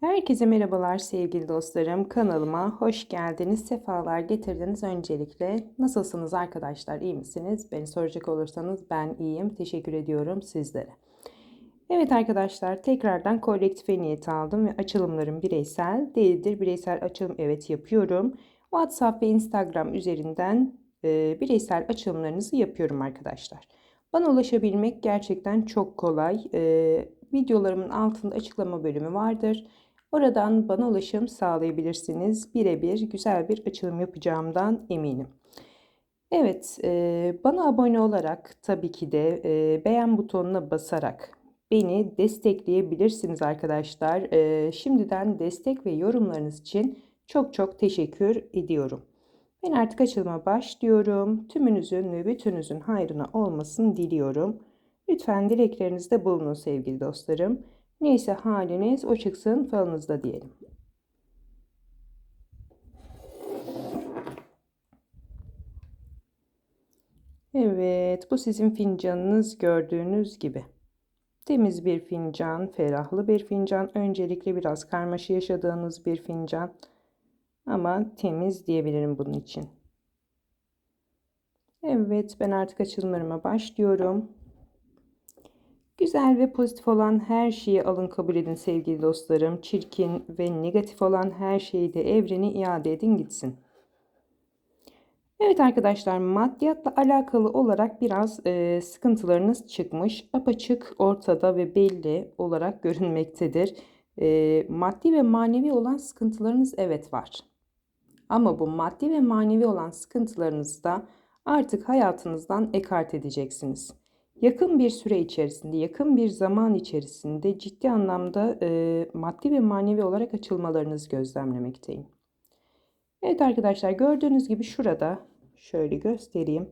Herkese merhabalar sevgili dostlarım. Kanalıma hoş geldiniz, sefalar getirdiniz. Öncelikle nasılsınız arkadaşlar, iyi misiniz? Beni soracak olursanız ben iyiyim. Teşekkür ediyorum sizlere. Evet arkadaşlar tekrardan kolektife niyet aldım ve açılımlarım bireysel değildir. Bireysel açılım evet yapıyorum. WhatsApp ve Instagram üzerinden e, bireysel açılımlarınızı yapıyorum arkadaşlar. Bana ulaşabilmek gerçekten çok kolay. E, videolarımın altında açıklama bölümü vardır. Oradan bana ulaşım sağlayabilirsiniz. Birebir güzel bir açılım yapacağımdan eminim. Evet, e, bana abone olarak tabii ki de e, beğen butonuna basarak beni destekleyebilirsiniz arkadaşlar. E, şimdiden destek ve yorumlarınız için çok çok teşekkür ediyorum. Ben artık açılıma başlıyorum. Tümünüzün ve bütünüzün hayrına olmasını diliyorum. Lütfen dileklerinizde bulunun sevgili dostlarım. Neyse haliniz o çıksın falınızda diyelim. Evet, bu sizin fincanınız gördüğünüz gibi. Temiz bir fincan, ferahlı bir fincan. Öncelikle biraz karmaşa yaşadığınız bir fincan. Ama temiz diyebilirim bunun için. Evet, ben artık açılımlarıma başlıyorum. Güzel ve pozitif olan her şeyi alın kabul edin sevgili dostlarım. Çirkin ve negatif olan her şeyi de evreni iade edin gitsin. Evet arkadaşlar maddiyatla alakalı olarak biraz e, sıkıntılarınız çıkmış. Apaçık ortada ve belli olarak görünmektedir. E, maddi ve manevi olan sıkıntılarınız evet var. Ama bu maddi ve manevi olan sıkıntılarınızı da artık hayatınızdan ekart edeceksiniz yakın bir süre içerisinde, yakın bir zaman içerisinde ciddi anlamda e, maddi ve manevi olarak açılmalarınızı gözlemlemekteyim. Evet arkadaşlar gördüğünüz gibi şurada şöyle göstereyim.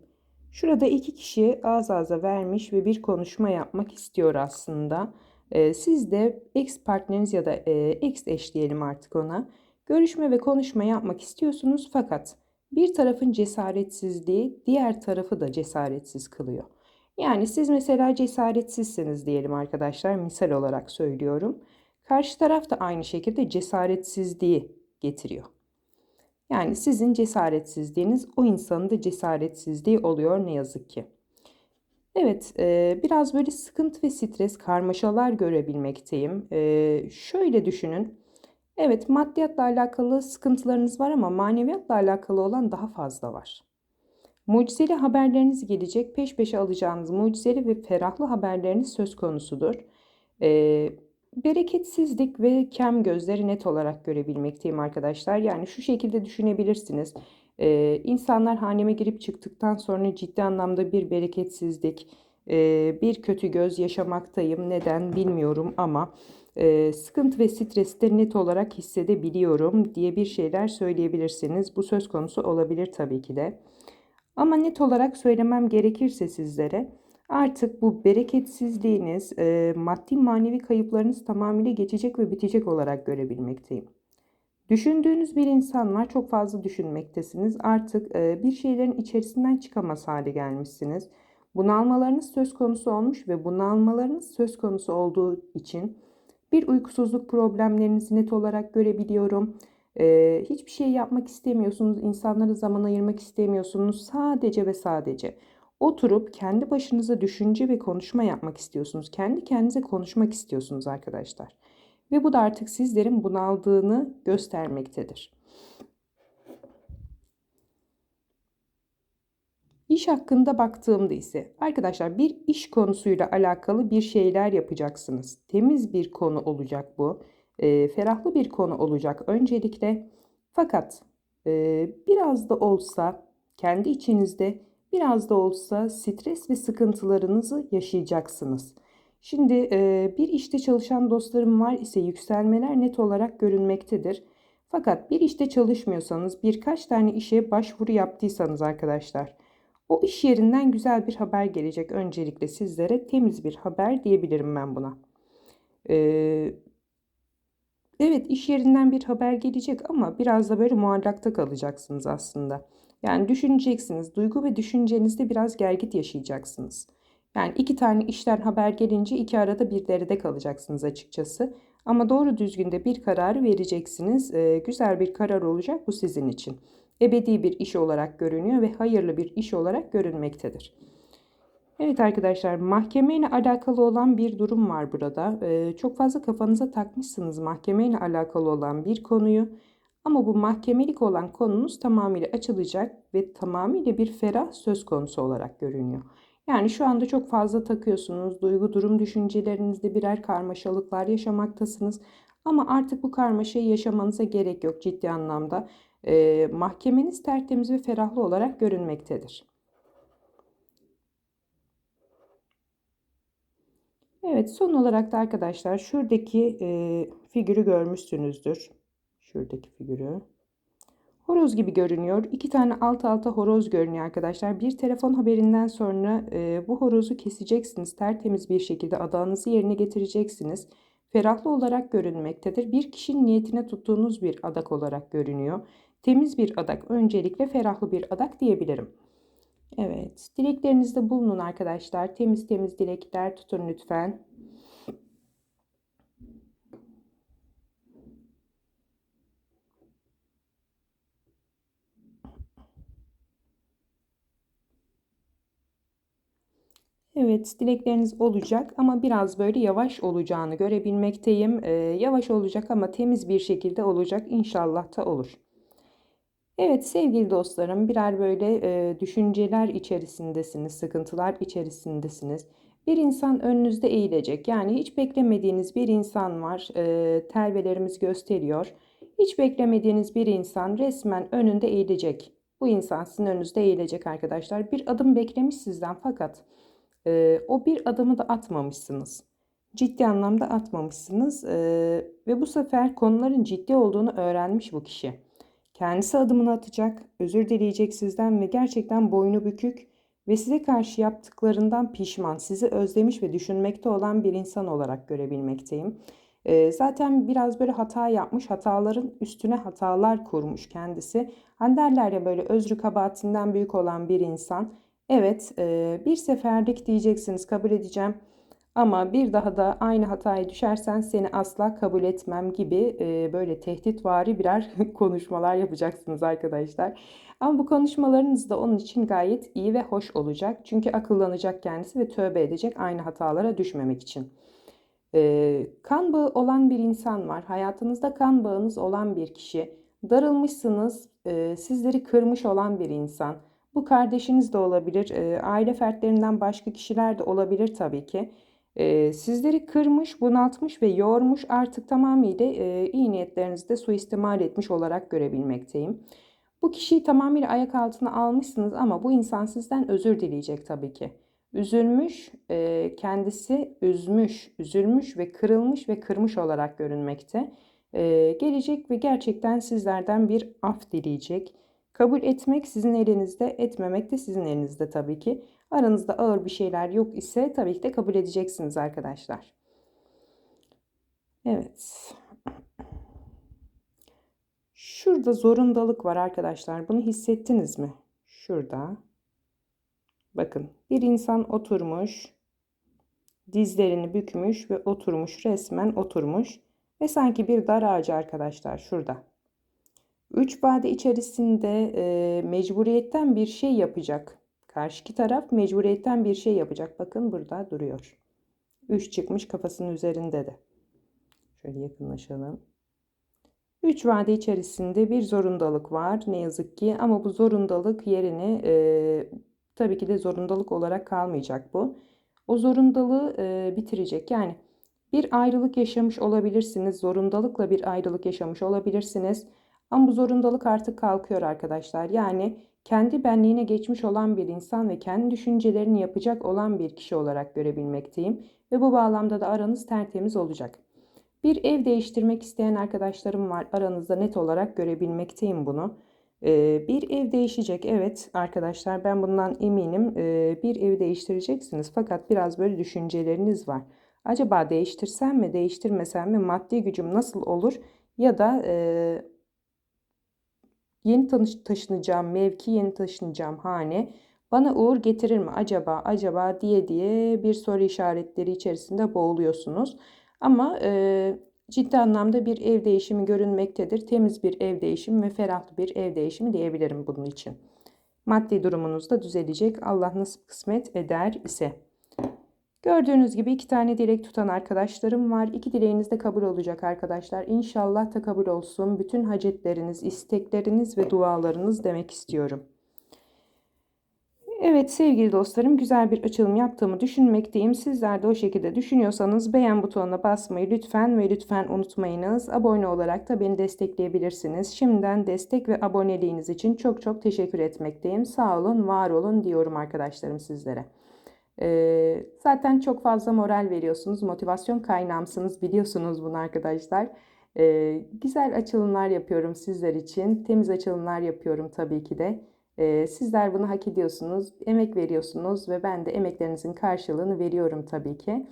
Şurada iki kişi ağız ağza vermiş ve bir konuşma yapmak istiyor aslında. E, siz de ex partneriniz ya da e, ex eş diyelim artık ona. Görüşme ve konuşma yapmak istiyorsunuz fakat bir tarafın cesaretsizliği diğer tarafı da cesaretsiz kılıyor. Yani siz mesela cesaretsizsiniz diyelim arkadaşlar misal olarak söylüyorum. Karşı taraf da aynı şekilde cesaretsizliği getiriyor. Yani sizin cesaretsizliğiniz o insanın da cesaretsizliği oluyor ne yazık ki. Evet, e, biraz böyle sıkıntı ve stres, karmaşalar görebilmekteyim. E, şöyle düşünün. Evet, maddiyatla alakalı sıkıntılarınız var ama maneviyatla alakalı olan daha fazla var. Mucizeli haberleriniz gelecek. Peş peşe alacağınız mucizeli ve ferahlı haberleriniz söz konusudur. Ee, bereketsizlik ve kem gözleri net olarak görebilmekteyim arkadaşlar. Yani şu şekilde düşünebilirsiniz. Ee, insanlar haneme girip çıktıktan sonra ciddi anlamda bir bereketsizlik, e, bir kötü göz yaşamaktayım. Neden bilmiyorum ama e, sıkıntı ve stresi de net olarak hissedebiliyorum diye bir şeyler söyleyebilirsiniz. Bu söz konusu olabilir tabii ki de. Ama net olarak söylemem gerekirse sizlere artık bu bereketsizliğiniz, e, maddi manevi kayıplarınız tamamıyla geçecek ve bitecek olarak görebilmekteyim. Düşündüğünüz bir insan var, çok fazla düşünmektesiniz. Artık e, bir şeylerin içerisinden çıkamaz hale gelmişsiniz. Bunalmalarınız söz konusu olmuş ve bunalmalarınız söz konusu olduğu için bir uykusuzluk problemlerinizi net olarak görebiliyorum. Ee, hiçbir şey yapmak istemiyorsunuz, insanlara zaman ayırmak istemiyorsunuz. Sadece ve sadece oturup kendi başınıza düşünce ve konuşma yapmak istiyorsunuz. Kendi kendinize konuşmak istiyorsunuz arkadaşlar. Ve bu da artık sizlerin bunaldığını göstermektedir. İş hakkında baktığımda ise arkadaşlar bir iş konusuyla alakalı bir şeyler yapacaksınız. Temiz bir konu olacak bu e, ferahlı bir konu olacak öncelikle. Fakat e, biraz da olsa kendi içinizde biraz da olsa stres ve sıkıntılarınızı yaşayacaksınız. Şimdi e, bir işte çalışan dostlarım var ise yükselmeler net olarak görünmektedir. Fakat bir işte çalışmıyorsanız birkaç tane işe başvuru yaptıysanız arkadaşlar o iş yerinden güzel bir haber gelecek öncelikle sizlere temiz bir haber diyebilirim ben buna. Ee, Evet iş yerinden bir haber gelecek ama biraz da böyle muallakta kalacaksınız aslında. Yani düşüneceksiniz. Duygu ve düşüncenizde biraz gergit yaşayacaksınız. Yani iki tane işten haber gelince iki arada bir derede kalacaksınız açıkçası. Ama doğru düzgün de bir kararı vereceksiniz. E, güzel bir karar olacak bu sizin için. Ebedi bir iş olarak görünüyor ve hayırlı bir iş olarak görünmektedir. Evet arkadaşlar mahkemeyle alakalı olan bir durum var burada. Ee, çok fazla kafanıza takmışsınız mahkemeyle alakalı olan bir konuyu. Ama bu mahkemelik olan konunuz tamamıyla açılacak ve tamamıyla bir ferah söz konusu olarak görünüyor. Yani şu anda çok fazla takıyorsunuz. Duygu, durum, düşüncelerinizde birer karmaşalıklar yaşamaktasınız. Ama artık bu karmaşayı yaşamanıza gerek yok ciddi anlamda. Ee, mahkemeniz tertemiz ve ferahlı olarak görünmektedir. Evet son olarak da arkadaşlar şuradaki e, figürü görmüşsünüzdür. Şuradaki figürü. Horoz gibi görünüyor. İki tane alt alta horoz görünüyor arkadaşlar. Bir telefon haberinden sonra e, bu horozu keseceksiniz. Tertemiz bir şekilde adağınızı yerine getireceksiniz. Ferahlı olarak görünmektedir. Bir kişinin niyetine tuttuğunuz bir adak olarak görünüyor. Temiz bir adak. Öncelikle ferahlı bir adak diyebilirim. Evet. Dileklerinizde bulunun arkadaşlar. Temiz temiz dilekler tutun lütfen. Evet, dilekleriniz olacak ama biraz böyle yavaş olacağını görebilmekteyim. Ee, yavaş olacak ama temiz bir şekilde olacak. İnşallah da olur. Evet sevgili dostlarım birer böyle e, düşünceler içerisindesiniz, sıkıntılar içerisindesiniz. Bir insan önünüzde eğilecek. Yani hiç beklemediğiniz bir insan var. E, telvelerimiz gösteriyor. Hiç beklemediğiniz bir insan resmen önünde eğilecek. Bu insan sizin önünüzde eğilecek arkadaşlar. Bir adım beklemiş sizden fakat e, o bir adımı da atmamışsınız. Ciddi anlamda atmamışsınız e, ve bu sefer konuların ciddi olduğunu öğrenmiş bu kişi. Kendisi adımını atacak, özür dileyecek sizden ve gerçekten boynu bükük ve size karşı yaptıklarından pişman, sizi özlemiş ve düşünmekte olan bir insan olarak görebilmekteyim. Ee, zaten biraz böyle hata yapmış, hataların üstüne hatalar kurmuş kendisi. Hani derler ya böyle özrü kabahatinden büyük olan bir insan. Evet, e, bir seferlik diyeceksiniz, kabul edeceğim. Ama bir daha da aynı hataya düşersen seni asla kabul etmem gibi e, böyle tehditvari birer konuşmalar yapacaksınız arkadaşlar. Ama bu konuşmalarınız da onun için gayet iyi ve hoş olacak. Çünkü akıllanacak kendisi ve tövbe edecek aynı hatalara düşmemek için. E, kan bağı olan bir insan var. Hayatınızda kan bağınız olan bir kişi. Darılmışsınız, e, sizleri kırmış olan bir insan. Bu kardeşiniz de olabilir, e, aile fertlerinden başka kişiler de olabilir tabii ki. E, sizleri kırmış, bunaltmış ve yormuş artık tamamıyla e, iyi niyetlerinizde suistimal etmiş olarak görebilmekteyim. Bu kişiyi tamamıyla ayak altına almışsınız ama bu insan sizden özür dileyecek tabii ki. Üzülmüş, e, kendisi üzmüş, üzülmüş ve kırılmış ve kırmış olarak görünmekte. E, gelecek ve gerçekten sizlerden bir af dileyecek. Kabul etmek sizin elinizde, etmemek de sizin elinizde tabii ki. Aranızda ağır bir şeyler yok ise tabii ki de kabul edeceksiniz arkadaşlar. Evet. Şurada zorundalık var arkadaşlar. Bunu hissettiniz mi? Şurada. Bakın bir insan oturmuş. Dizlerini bükmüş ve oturmuş. Resmen oturmuş. Ve sanki bir dar ağacı arkadaşlar şurada. Üç vade içerisinde e, mecburiyetten bir şey yapacak. Karşıki taraf mecburiyetten bir şey yapacak. Bakın burada duruyor. 3 çıkmış kafasının üzerinde de. Şöyle yakınlaşalım. 3 vade içerisinde bir zorundalık var ne yazık ki ama bu zorundalık yerini e, tabii ki de zorundalık olarak kalmayacak bu. O zorundalığı e, bitirecek. Yani bir ayrılık yaşamış olabilirsiniz. Zorundalıkla bir ayrılık yaşamış olabilirsiniz. Ama bu zorundalık artık kalkıyor arkadaşlar. Yani kendi benliğine geçmiş olan bir insan ve kendi düşüncelerini yapacak olan bir kişi olarak görebilmekteyim ve bu bağlamda da aranız tertemiz olacak. Bir ev değiştirmek isteyen arkadaşlarım var. Aranızda net olarak görebilmekteyim bunu. Ee, bir ev değişecek. Evet arkadaşlar ben bundan eminim. Ee, bir evi değiştireceksiniz. Fakat biraz böyle düşünceleriniz var. Acaba değiştirsem mi değiştirmesem mi maddi gücüm nasıl olur? Ya da e, Yeni taşınacağım mevki, yeni taşınacağım hane bana uğur getirir mi acaba acaba diye diye bir soru işaretleri içerisinde boğuluyorsunuz. Ama e, ciddi anlamda bir ev değişimi görünmektedir. Temiz bir ev değişimi ve ferahlı bir ev değişimi diyebilirim bunun için. Maddi durumunuz da düzelecek. Allah nasip kısmet eder ise. Gördüğünüz gibi iki tane dilek tutan arkadaşlarım var. İki dileğiniz de kabul olacak arkadaşlar. İnşallah da kabul olsun. Bütün hacetleriniz, istekleriniz ve dualarınız demek istiyorum. Evet sevgili dostlarım güzel bir açılım yaptığımı düşünmekteyim. Sizler de o şekilde düşünüyorsanız beğen butonuna basmayı lütfen ve lütfen unutmayınız. Abone olarak da beni destekleyebilirsiniz. Şimdiden destek ve aboneliğiniz için çok çok teşekkür etmekteyim. Sağ olun, var olun diyorum arkadaşlarım sizlere. Ee, zaten çok fazla moral veriyorsunuz. Motivasyon kaynağımsınız biliyorsunuz bunu arkadaşlar. Ee, güzel açılımlar yapıyorum sizler için. Temiz açılımlar yapıyorum tabii ki de. Ee, sizler bunu hak ediyorsunuz. Emek veriyorsunuz ve ben de emeklerinizin karşılığını veriyorum tabii ki.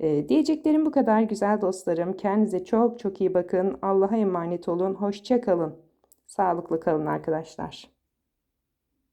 Ee, diyeceklerim bu kadar güzel dostlarım. Kendinize çok çok iyi bakın. Allah'a emanet olun. Hoşça kalın. Sağlıklı kalın arkadaşlar.